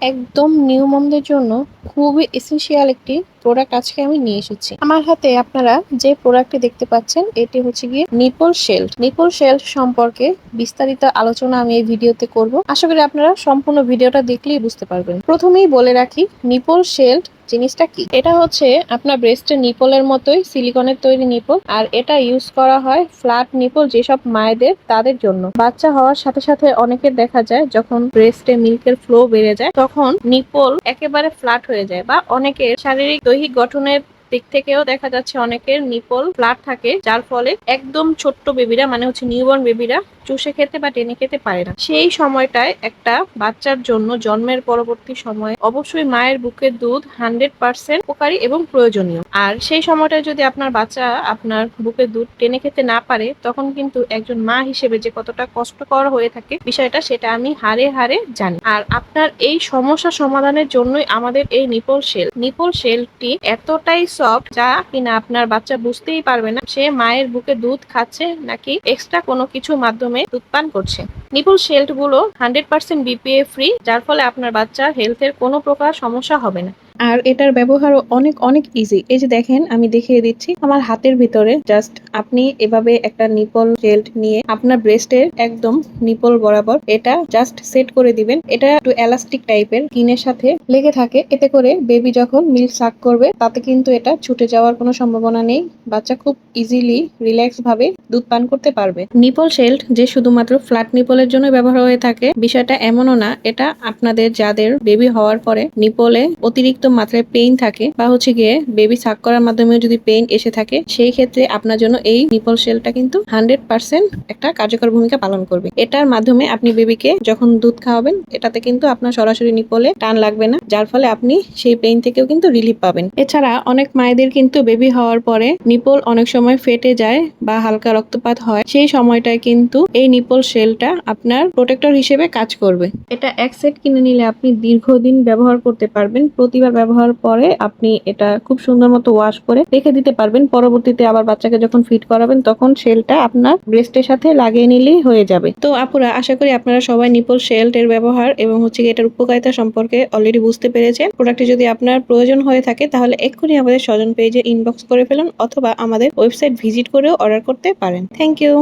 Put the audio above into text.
একদম নিউ মমদের জন্য খুবই এসেন্সিয়াল একটি প্রোডাক্ট আজকে আমি নিয়ে এসেছি। আমার হাতে আপনারা যে প্রোডাক্টটি দেখতে পাচ্ছেন, এটি হচ্ছে গিয়ে নিপল শেল্ট নিপল শেল্ট সম্পর্কে বিস্তারিত আলোচনা আমি এই ভিডিওতে করব। আশা করি আপনারা সম্পূর্ণ ভিডিওটা দেখলেই বুঝতে পারবেন। প্রথমেই বলে রাখি নিপল শেল্ড জিনিসটা কি? এটা হচ্ছে আপনার ব্রেস্টের নিপলের মতোই সিলিকনের তৈরি নিপল আর এটা ইউজ করা হয় ফ্ল্যাট নিপল যেসব মায়েদের তাদের জন্য। বাচ্চা হওয়ার সাথে সাথে অনেকের দেখা যায়, যখন ব্রেস্টে মিল্কের ফ্লো বেড়ে যায়, তখন নিপল একেবারে ফ্ল্যাট হয়ে যায় বা অনেকের শারীরিক দৈহিক গঠনের দিক থেকেও দেখা যাচ্ছে অনেকের নিপল ফ্ল্যাট থাকে, যার ফলে একদম ছোট্ট বেবিরা মানে হচ্ছে নিউবর্ন বেবিরা চুষে খেতে বা টেনে খেতে পারে না। সেই সময়টায় একটা বাচ্চার জন্য জন্মের পরবর্তী সময়ে অবশ্যই মায়ের বুকের দুধ হান্ড্রেড পার্সেন্ট উপকারী এবং প্রয়োজনীয়। আর সেই সময়টায় যদি আপনার বাচ্চা আপনার বুকের দুধ টেনে খেতে না পারে, তখন কিন্তু একজন মা হিসেবে যে কতটা কষ্টকর হয়ে থাকে বিষয়টা, সেটা আমি হারে হারে জানি। আর আপনার এই সমস্যা সমাধানের জন্যই আমাদের এই নিপল শেল নিপল শেলটি এতটাই সফট যা কিনা আপনার বাচ্চা বুঝতেই পারবে না, সে মায়ের বুকে দুধ খাচ্ছে নাকি এক্সট্রা কোনো কিছু মাধ্যমে দুধ পান করছে। নিপল শেল্টগুলো হান্ড্রেড পার্সেন্ট বিপিএ ফ্রি যার ফলে আপনার বাচ্চার হেলথের কোনো প্রকার সমস্যা হবে না। আর এটার ব্যবহারও অনেক অনেক ইজি এই যে দেখেন, আমি দেখিয়ে দিচ্ছি, আমার হাতের ভিতরে জাস্ট আপনি এভাবে একটা নিপল জেল্ট নিয়ে আপনার ব্রেস্টের একদম নিপল বরাবর এটা জাস্ট সেট করে দিবেন। এটা একটু এলাস্টিক টাইপের কিনের সাথে লেগে থাকে। এতে করে বেবি যখন মিল্ক সাক করবে, তাতে কিন্তু এটা ছুটে যাওয়ার কোনো সম্ভাবনা নেই। বাচ্চা খুব ইজিলি রিল্যাক্স ভাবে দুধ পান করতে পারবে। নিপল শেল্ট যে শুধুমাত্র ফ্ল্যাট নিপলের জন্য ব্যবহার হয়ে থাকে, বিষয়টা এমনও না, এটা আপনাদের যাদের বেবি হওয়ার পরে নিপলে অতিরিক্ত মাত্রায় পেইন থাকে বা হচ্ছে গিয়ে বেবি সাক করার মাধ্যমে যদি পেইন এসে থাকে, সেই ক্ষেত্রে আপনার জন্য এই নিপল শেলটা কিন্তু হান্ড্রেড পার্সেন্ট একটা কার্যকর ভূমিকা পালন করবে। এটার মাধ্যমে আপনি বেবিকে যখন দুধ খাওয়াবেন, এটাতে কিন্তু আপনার সরাসরি নিপলে টান লাগবে না, যার ফলে আপনি সেই পেইন থেকেও কিন্তু রিলিফ পাবেন। এছাড়া অনেক মায়েদের কিন্তু বেবি হওয়ার পরে নিপল অনেক সময় ফেটে যায় বা হালকা রক্তপাত হয়, সেই সময়টায় কিন্তু এই নিপল শেলটা আপনার প্রোটেক্টর হিসেবে কাজ করবে। এটা এক সেট কিনে নিলে আপনি দীর্ঘদিন ব্যবহার করতে পারবেন, প্রতিবার ব্যবহার পরে আপনি এটা খুব সুন্দর মতো ওয়াশ করে রেখে দিতে পারবেন। পরবর্তীতে আবার বাচ্চাকে যখন ফিট করাবেন, তখন শেলটা আপনার ব্রেস্টের সাথে লাগিয়ে নিলেই হয়ে যাবে। তো আপুরা, আশা করি আপনারা সবাই নিপল শেল্ট এর ব্যবহার এবং হচ্ছে এটার উপকারিতা সম্পর্কে অলরেডি বুঝতে পেরেছেন। প্রোডাক্টটি যদি আপনার প্রয়োজন হয়ে থাকে, তাহলে এক্ষুনি আমাদের স্বজন পেজে ইনবক্স করে ফেলুন অথবা আমাদের ওয়েবসাইট ভিজিট করেও অর্ডার করতে পারেন থ্যাংক ইউ